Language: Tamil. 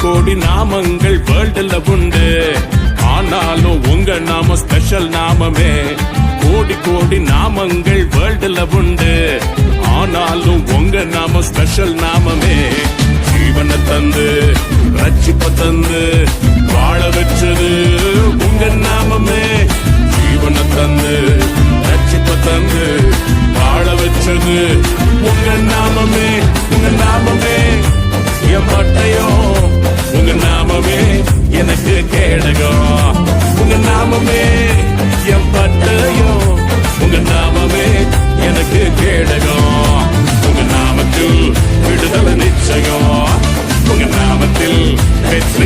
கோடி நாமங்கள் வேர்ல்டுல உண்டு. ஆனாலும் உங்க நாம ஸ்பெஷல் நாமமே. கோடி கோடி நாமங்கள் வேர்ல்டுல உண்டு. ஆனாலும் உங்க நாம ஸ்பெஷல் நாமமே. ஜீவனை தந்து ரட்சிப்ப தந்து வாழ வச்சது உங்க நாமமே. ஜீவனை தந்து ரட்சிப்ப தந்து வாழ வச்சது உங்க நாமமே. உங்க நாமமே. என் பட்டயோ உங்க நாமமே எனக்கு கேடகம் உங்க நாமமே என் பட்டயம் உங்க நாமமே எனக்கு கேடகம் உங்க நாமத்தில் விடுதலை நிச்சயம். உங்க நாமத்தில் நாம